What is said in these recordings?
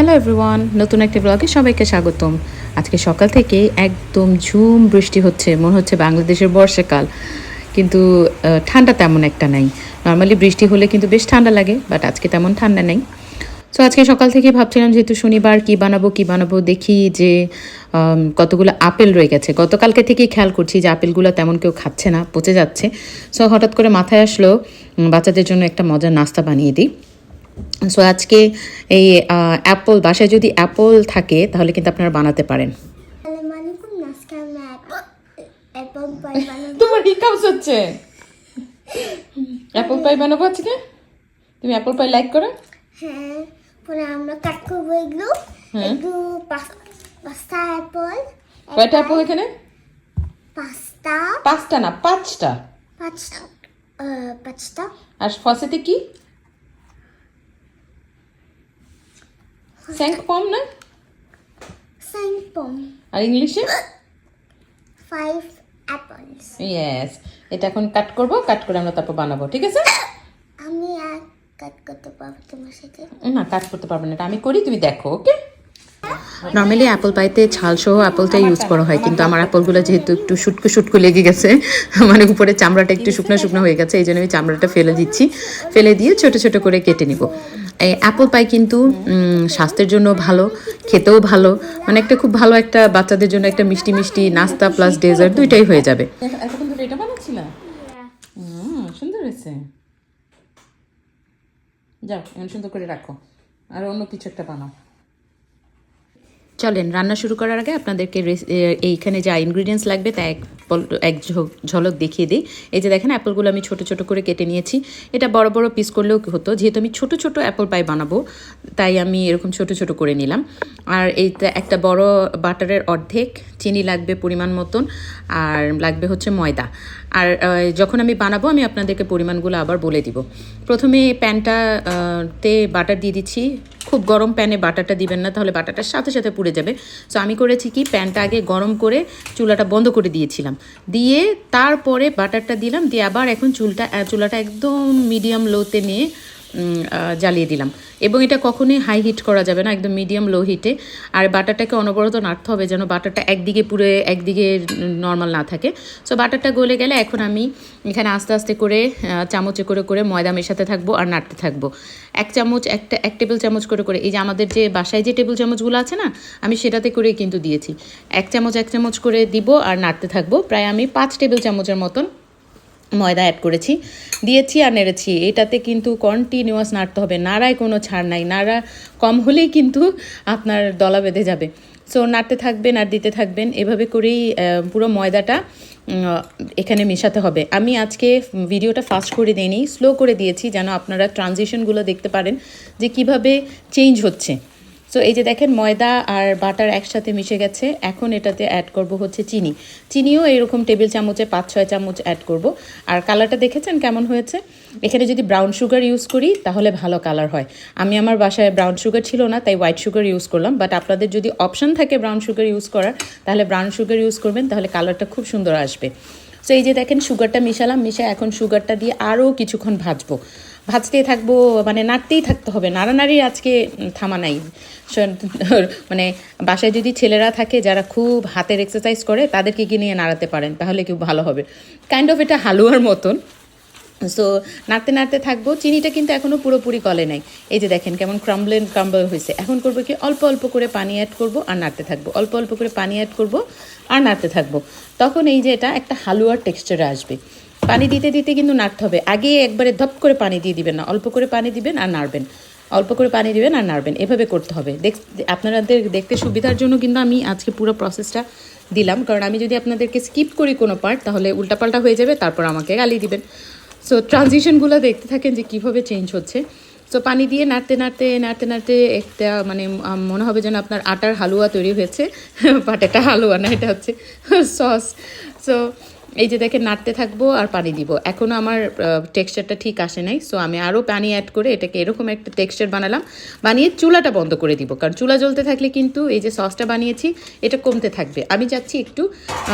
Hello everyone নতুন একটা ব্লগে সবাইকে স্বাগতম। আজকে সকাল থেকে একদম ঝুম বৃষ্টি হচ্ছে, মনে হচ্ছে বাংলাদেশের বর্ষাকাল। কিন্তু ঠান্ডা তেমন একটা নাই। নর্মালি বৃষ্টি হলে কিন্তু বেশ ঠান্ডা লাগে বাট আজকে তেমন ঠান্ডা নেই। সো আজকে সকাল থেকে ভাবছিলাম, যেহেতু শনিবার, কি বানাবো কি বানাবো, দেখি যে কতগুলো আপেল রয়ে গেছে। গতকালকে থেকেই খেয়াল করছি যে, আপেলগুলো তেমন কেউ খাচ্ছে না, পচে যাচ্ছে। সো হঠাৎ করে মাথায় আসলো বাচ্চাদের জন্য একটা মজার নাস্তা বানিয়ে দিই। সো আজকে এই অ্যাপল বাসায় যদি অ্যাপল থাকে তাহলে কিন্তু আপনারা বানাতে পারেন। তোমার হিকাপস হচ্ছে। অ্যাপল পাই বানাবো আজকে? তুমি অ্যাপল পাই লাইক করো? হ্যাঁ পরে আমরা কাট করব এগুলো এগুলো পাঁচ- পাঁচটা অ্যাপল কয়টা অ্যাপল এখানে? পাঁচটা পাঁচটা না পাঁচটা। পাঁচটা পাঁচটা। আর ফসেতে কি? স্যাঙ্ক পম না সাইন পম আর ইংলিশে ফাইভ অ্যাপলস ইয়েস এটা এখন কাট করব কাট করে আমরা তারপর বানাবো ঠিক আছে? আমি এক কাট করতে পারব তোমার সাথে? না কাট করতে পারবে না এটা আমি করি তুমি দেখো ওকে নর্মালি অ্যাপল পাইতে ছাল সহ অ্যাপলটা ইউজ করা হয় কিন্তু আমার অ্যাপলগুলো যেহেতু একটু শুটকো শুটকো লেগে গেছে মানে উপরে চামড়াটা একটু শুকনো শুকনো হয়ে গেছে এই জন্য আমি চামড়াটা ফেলে দিচ্ছি। ফেলে দিয়ে ছোট ছোট করে কেটে নিব। অ্যাপল পাই কিন্তু স্বাস্থ্যের জন্য ভালো, খেতেও ভালো। মানে একটা খুব ভালো একটা বাচ্চাদের জন্য একটা মিষ্টি মিষ্টি নাস্তা প্লাস ডেজার্ট দুইটাই হয়ে যাবে। যাও এমন সুন্দর করে রাখো। আর অন্য কিছু একটা বানাও। চলেন, রান্না শুরু করার আগে আপনাদেরকে এইখানে যা ইনগ্রিডিয়েন্টস লাগবে তা এক এক ঝলক দেখিয়ে দিই। এই যে দেখেন, অ্যাপলগুলো আমি ছোট ছোট করে কেটে নিয়েছি। এটা বড় বড় পিস করলেও হতো। যেহেতু আমি ছোট ছোট অ্যাপল পাই বানাবো, তাই আমি এরকম ছোট ছোট করে নিলাম। আর এইটা একটা বড় বাটারের অর্ধেক চিনি লাগবে পরিমাণ মতন, আর লাগবে হচ্ছে ময়দা। আর যখন আমি বানাবো, আমি আপনাদেরকে পরিমাণগুলো আবার বলে দিব। প্রথমে প্যানটা তে বাটার দিয়ে দিচ্ছি। খুব গরম প্যানে বাটারটা দিবেন না, তাহলে বাটারটার সাথে সাথে পুড়ে যাবে। সো আমি করেছি কি, প্যানটা আগে গরম করে চুলাটা বন্ধ করে দিয়েছিলাম। দিয়ে তারপরে বাটারটা দিলাম, দিয়ে আবার এখন চুলটা চুলাটা একদম মিডিয়াম লোতে নিয়ে জ্বালিয়ে দিলাম। এবং এটা কখনোই হাই হিট করা যাবে না, একদম মিডিয়াম লো হিটে আর বাটারটাকে অনবরত নাড়তে হবে যেন বাটারটা একদিকে পুরো একদিকে নর্মাল না থাকে। সো বাটারটা গলে গেলে এখন আমি এখানে আস্তে আস্তে করে চামচে করে করে ময়দা মেশাতে থাকব আর নাড়তে থাকব। এক চামচ, একটা, এক টেবিল চামচ করে করে, এই যে আমাদের যে বাসায় যে টেবিল চামচগুলো আছে না, আমি সেটাতে করেই কিন্তু দিয়েছি। এক চামচ এক চামচ করে দিব আর নাড়তে থাকব। প্রায় আমি পাঁচ টেবিল চামচের মতন ময়দা অ্যাড করেছি। দিয়েছি আর নেড়েছি। এটাতে কিন্তু কন্টিনিউয়াস নাড়তে হবে। নাড়ায় কোনো ছাড় নাই। নাড়া কম হলেই কিন্তু আপনার দলা বেঁধে যাবে। সো নাড়তে থাকবেন আর দিতে থাকবেন। এভাবে করেই পুরো ময়দাটা এখানে মেশাতে হবে। আমি আজকে ভিডিওটা ফাস্ট করে দিইনি। স্লো করে দিয়েছি যেন আপনারা ট্রানজিশনগুলো দেখতে পারেন যে কীভাবে চেঞ্জ হচ্ছে। সো এই যে দেখেন, ময়দা আর বাটার একসাথে মিশে গেছে। এখন এটাতে অ্যাড করব হচ্ছে চিনি। চিনিও এরকম টেবিল চামচে পাঁচ, ছয় চামচ অ্যাড করব। আর কালারটা দেখেছেন কেমন হয়েছে? এখানে যদি ব্রাউন সুগার ইউজ করি, তাহলে ভালো কালার হয়। আমি আমার বাসায় ব্রাউন সুগার ছিল না, তাই হোয়াইট সুগার ইউজ করলাম। বাট আপনাদের যদি অপশন থাকে ব্রাউন সুগার ইউজ করার, তাহলে ব্রাউন সুগার ইউজ করবেন, তাহলে কালারটা খুব সুন্দর আসবে। সো এই যে দেখেন সুগারটা মিশালাম, মিশে এখন সুগারটা দিয়ে আরও কিছুক্ষণ ভাজবো। ভাজতেই থাকব মানে নাড়তেই থাকতে হবে। নাড়ানাড়ি আজকে থামা নাই। মানে বাসায় যদি ছেলেরা থাকে যারা খুব হাতের এক্সারসাইজ করে, তাদেরকে কি নিয়ে নাড়াতে পারেন, তাহলে খুব ভালো হবে। কাইন্ড অফ এটা হালুয়ার মতন। সো নাড়তে নাড়তে থাকব। চিনিটা কিন্তু এখনও পুরোপুরি গলে নাই। এই যে দেখেন কেমন ক্রাম্বলেন ক্রাম্বল হয়েছে। এখন করব কি, অল্প অল্প করে পানি অ্যাড করব আর নাড়তে থাকব। অল্প অল্প করে পানি অ্যাড করব আর নাড়তে থাকব। তখন এই যে এটা একটা হালুয়ার টেক্সচারে আসবে। পানি দিতে দিতে কিন্তু নাড়তে হবে। আগে একবারে ধপ করে পানি দিয়ে দিবেন না। অল্প করে পানি দিবেন আর নাড়বেন। অল্প করে পানি দিবেন আর নাড়বেন। এভাবে করতে হবে। দেখ, আপনাদের দেখতে সুবিধার জন্য কিন্তু আমি আজকে পুরো প্রসেসটা দিলাম। কারণ আমি যদি আপনাদেরকে স্কিপ করি কোনো পার্ট তাহলে উল্টাপাল্টা হয়ে যাবে, তারপর আমাকে গালি দিবেন। সো ট্রানজিশনগুলো দেখতে থাকেন যে কীভাবে চেঞ্জ হচ্ছে। সো পানি দিয়ে নাড়তে নাড়তে নাড়তে নাড়তে একটা মানে মনে হবে যেন আপনার আটার হালুয়া তৈরি হয়েছে। বাট এটা হালুয়া না, এটা হচ্ছে সস সো এই যে দেখে নাড়তে থাকব আর পানি দিব। এখনও আমার টেক্সচারটা ঠিক আসে নাই সো আমি আরও পানি অ্যাড করে এটাকে এরকম একটা টেক্সচার বানালাম। বানিয়ে চুলাটা বন্ধ করে দিব কারণ চুলা জ্বলতে থাকলে কিন্তু এই যে সসটা বানিয়েছি এটা কমতে থাকবে। আমি চাচ্ছি একটু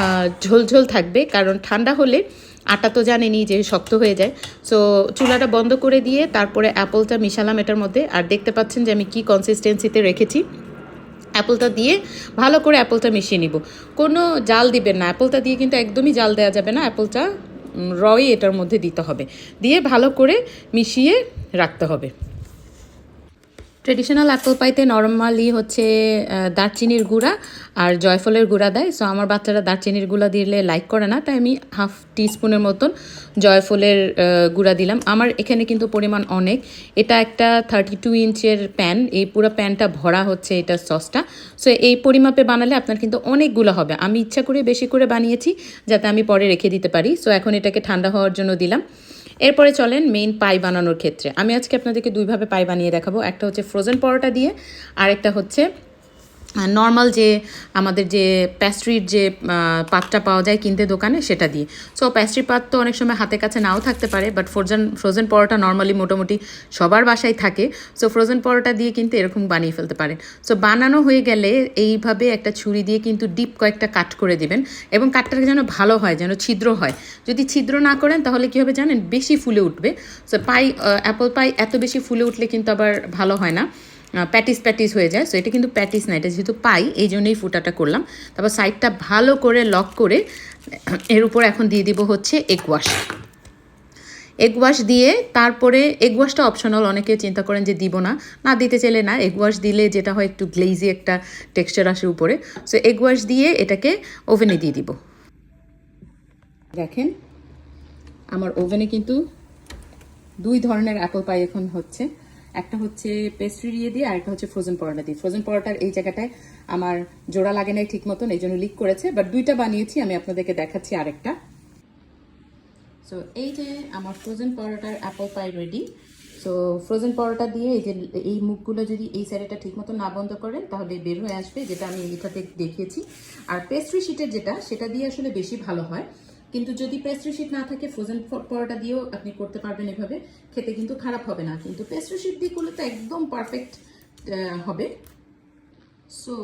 আহ, ঝোল ঝোল থাকবে কারণ ঠান্ডা হলে আটা তো জানেনি যে শক্ত হয়ে যায়। সো চুলাটা বন্ধ করে দিয়ে তারপরে অ্যাপলটা মিশালাম এটার মধ্যে আর দেখতে পাচ্ছেন যে আমি কি কনসিস্টেন্সিতে রেখেছি। অ্যাপলটা দিয়ে ভালো করে অ্যাপলটা মিশিয়ে নিব। কোনো জাল দিবেন না। অ্যাপলটা দিয়ে কিন্তু একদমই জাল দেওয়া যাবে না। অ্যাপলটা রই এটার মধ্যে দিতে হবে। দিয়ে ভালো করে মিশিয়ে রাখতে হবে। ট্রেডিশনাল অ্যাপল পাইতে নর্মালি হচ্ছে দারচিনির গুঁড়া আর জয়ফলের গুঁড়া দেয়। সো আমার বাচ্চারা দারচিনির গুঁড়া দিলে লাইক করে না, তাই আমি হাফ টিস্পুনের মতন জয়ফলের গুঁড়া দিলাম। আমার এখানে কিন্তু পরিমাণ অনেক। এটা একটা থার্টি টু ইঞ্চের প্যান এই পুরো প্যানটা ভরা হচ্ছে এটা সসটা সো এই পরিমাপে বানালে আপনার কিন্তু অনেকগুলো হবে। আমি ইচ্ছা করে বেশি করে বানিয়েছি, যাতে আমি পরে রেখে দিতে পারি। সো এখন এটাকে ঠান্ডা হওয়ার জন্য দিলাম। এরপরে চলেন মেইন পাই বানানোর ক্ষেত্রে। আমি আজকে আপনাদেরকে দুইভাবে পাই বানিয়ে দেখাবো। একটা হচ্ছে ফ্রোজেন পরোটা দিয়ে আর একটা হচ্ছে নর্মাল যে আমাদের যে প্যাস্ট্রির যে পাতটা পাওয়া যায় কিনতে দোকানে সেটা দিয়ে। সো প্যাস্ট্রি পাত তো অনেক সময় হাতে কাছে নাও থাকতে পারে but frozen frozen paratha normally মোটামুটি সবার বাসায় থাকে। সো ফ্রোজেন পরোটা দিয়ে কিন্তু এরকম বানিয়ে ফেলতে পারেন। সো বানানো হয়ে গেলে এইভাবে একটা ছুরি দিয়ে কিন্তু ডিপ কয়েকটা কাট করে দিবেন এবং কাটটা যেন ভালো হয়, যেন ছিদ্র হয়। যদি ছিদ্র না করেন তাহলে কী হবে জানেন? বেশি ফুলে উঠবে। সো পাই অ্যাপল পাই এত বেশি ফুলে উঠলে কিন্তু আবার ভালো হয় না। প্যাটিস প্যাটিস হয়ে যায়। সো এটা কিন্তু প্যাটিস না, এটা যেহেতু পাই, এই জন্যই ফুটাটা করলাম। তারপর সাইডটা ভালো করে লক করে এর উপর এখন দিয়ে দিব হচ্ছে এগ ওয়াশ এগ ওয়াশ দিয়ে তারপরে এগ ওয়াশটা অপশনাল অনেকে চিন্তা করেন যে দিব না। না, দিতে চাইলে না এগ ওয়াশ দিলে যেটা হয় একটু গ্লেজি একটা টেক্সচার আসে উপরে। সো এগ ওয়াশ দিয়ে এটাকে ওভেনে দিয়ে দিব। দেখেন, আমার ওভেনে কিন্তু দুই ধরনের অ্যাপল পাই এখন হচ্ছে। একটা হচ্ছে পেস্ট্রি দিয়ে দিয়ে আর একটা হচ্ছে ফ্রোজেন পরোটা দিয়ে ফ্রোজেন পরোটার এই জায়গাটায় আমার জোড়া লাগে নাই ঠিক মতন এই জন্য লিক করেছে বাট দুইটা বানিয়েছি, আমি আপনাদেরকে দেখাচ্ছি আরেকটা। সো এই যে আমার ফ্রোজেন পরোটার apple pie ready so frozen paratha দিয়ে এই যে, এই মুখগুলো যদি এই সাইডটা ঠিক মতো না বন্ধ করেন, তাহলে বের হয়ে আসবে, যেটা আমি এটাতে দেখিয়েছি। আর পেস্ট্রি শিটের যেটা, সেটা দিয়ে আসলে বেশি ভালো হয়। কিন্তু যদি পেস্ট্রি শিট না থাকে ফ্রোজেন পরোটা দিয়েও আপনি করতে পারবেন এভাবে, খেতে কিন্তু খারাপ হবে না। কিন্তু পেস্ট্রি শিট দিয়ে করলে তো একদম পারফেক্ট হবে। So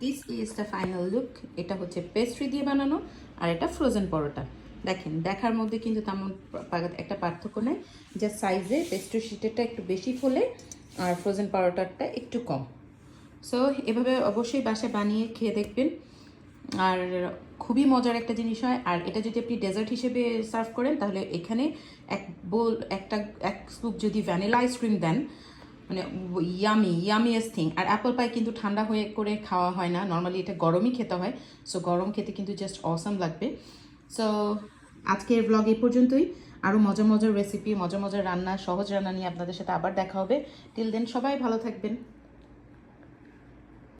this is the final look এটা হচ্ছে পেস্ট্রি দিয়ে বানানো, আর এটা ফ্রোজেন পরোটা। দেখেন, দেখার মধ্যে কিন্তু তেমন একটা পার্থক্য নেই। যা সাইজে পেস্ট্রি শিটেরটা একটু বেশি ফোলে আর ফ্রোজেন পরোটারটা একটু কম। সো এভাবে অবশ্যই বাসায় বানিয়ে খেয়ে দেখবেন। আর খুবই মজার একটা জিনিস হয়। আর এটা যদি আপনি ডেজার্ট হিসেবে সার্ভ করেন, তাহলে এখানে এক বোল, একটা, এক স্কুপ যদি ভ্যানিলা আইসক্রিম দেন মানে ইয়ামি ইয়ামিয়েস্ট থিং আর অ্যাপল পাই কিন্তু ঠান্ডা হয়ে করে খাওয়া হয় না। নর্মালি এটা গরমই খেতে হয়। সো গরম খেতে কিন্তু জাস্ট অসাম লাগবে। সো আজকের ব্লগ এই পর্যন্তই। আরও মজার মজার রেসিপি মজার মজার রান্না, সহজ রান্না নিয়ে আপনাদের সাথে আবার দেখা হবে। টিল দেন সবাই ভালো থাকবেন।